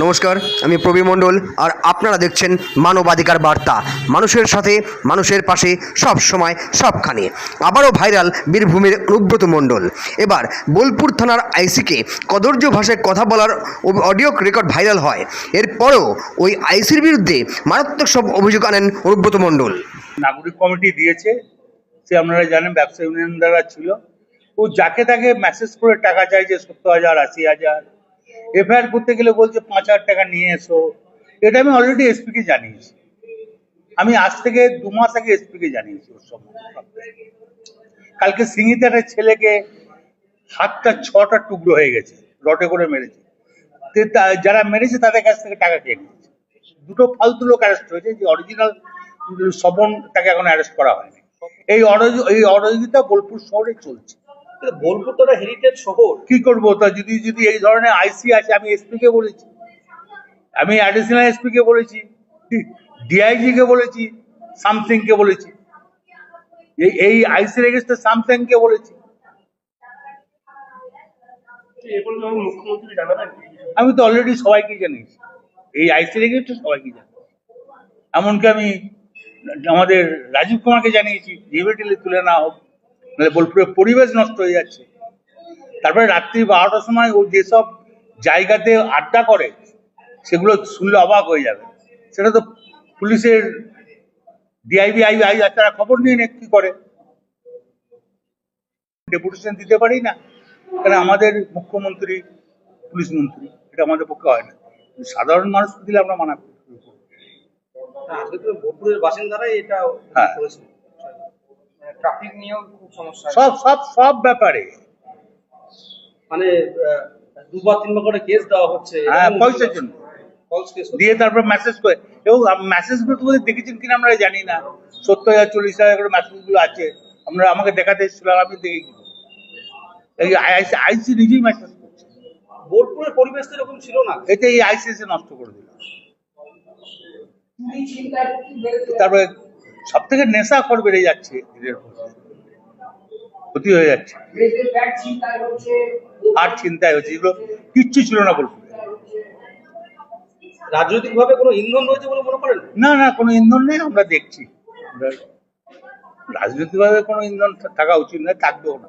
নমস্কার, আমি প্রবীর মণ্ডল, আর আপনারা দেখছেন মানবাধিকার বার্তা। মানুষের সাথে, মানুষের পাশে সব সময় সবখানে। আবারও ভাইরাল বীরভূমের অনুব্রত মণ্ডল। এবার বোলপুর থানার আইসিকে কদর্য ভাষায় কথা বলার অডিও রেকর্ড ভাইরাল হয়। এরপরেও ওই আইসির বিরুদ্ধে মারাত্মক সব অভিযোগ আনেন অনুব্রত মণ্ডল। নাগরিক কমিটি দিয়েছে, সে আপনারা জানেন ব্যবসা ইউনিয়ন দ্বারা ছিল। ও যাকে তাকে মেসেজ করে টাকা চাইছে সত্তর হাজার, আশি হাজার এফআইআর করতে গেলে বলছে পাঁচ হাজার টাকা নিয়ে এসো। এটা আমি অলরেডি এসপিকে জানিয়েছি। আমি আজ থেকে দু মাস আগে এসপিকে জানিয়েছি ওর সম্বন্ধে। কালকে একটা ছেলেকে হাতটা ছটা টুকরো হয়ে গেছে রটে করে মেরেছে। যারা মেরেছে তাদের কাছ থেকে টাকা খেয়ে নিয়েছে। দুটো ফালতু লোক অ্যারেস্ট হয়েছে যে অরিজিনাল স্বপন তাকে এখন অ্যারেস্ট করা হয়নি। এই অরজ- এই অরজিতা বোলপুর শহরে চলছে। বোলপুর তো হেরিটেজ শহর। কি করব? তা যদি যদি এই ধরনের আইসি আছে আমি এসপি কে বলেছি। আমি অ্যাডিশনাল এসপি কে বলেছি ডিআইজি কে বলেছি সামথিং কে বলেছি। এই এই আইসি রেজিস্টার সামথিং কে বলেছি। আমি তো অলরেডি সবাইকে জানিয়েছি। এই আইসি রেজিস্টার সবাইকে জানি এমনকি আমি আমাদের রাজীব কুমারকে জানিয়েছি ইমিডিয়েটলি তুলে না হোক। নাহলে বোলপুরের পরিবেশ নষ্ট হয়ে যাচ্ছে। তারপরে রাত্রি বারোটার সময় ও যেসব জায়গাতে আড্ডা করে সেগুলো শুনলে অবাক হয়ে যাবে। সেটা তো পুলিশের ডিআইবি আই আই তারা খবর নিয়ে নে কি করে? ডেপুটেশন দিতে পারি না কারণ আমাদের মুখ্যমন্ত্রী পুলিশ মন্ত্রী এটা আমাদের পক্ষে হয় না। সাধারণ মানুষকে দিলে আমরা মানা করি। বোলপুরের বাসিন্দারাই এটা হ্যাঁ। ট্রাফিক নিয়েও খুব সমস্যা সব সব সব ব্যাপারে। মানে আহ, দুবার তিনবার করে কেস দেওয়া হচ্ছে। হ্যাঁ পয়সার জন্য দিয়ে তারপর মেসেজ করে। এবং মেসেজগুলো তোমাদের দেখেছেন কিনা আমরা জানি না। সত্তর হাজার চল্লিশ হাজার করে মেসেজগুলো আছে। আমরা আমাকে দেখাতে এসেছিল আর আমি দেখে কি আইসি আইসি নিজেই মেসেজ করছে। বোলপুরের পরিবেশ তো এরকম ছিল না। এটা এই আইসিএসে নষ্ট করে দিল। তারপরে সব থেকে নেশা খর বেড়ে যাচ্ছে। ক্ষতি হয়ে যাচ্ছে। আর চিন্তায় হচ্ছে এগুলো কিচ্ছু ছিল না বলব রাজনৈতিক ভাবে কোনো ইন্ধন রয়েছে বলে মনে করেন? না না কোনো ইন্ধন নেই আমরা দেখছি। রাজনৈতিক রাজনৈতিকভাবে কোনো ইন্ধন থাকা উচিত নয় থাকবেও না।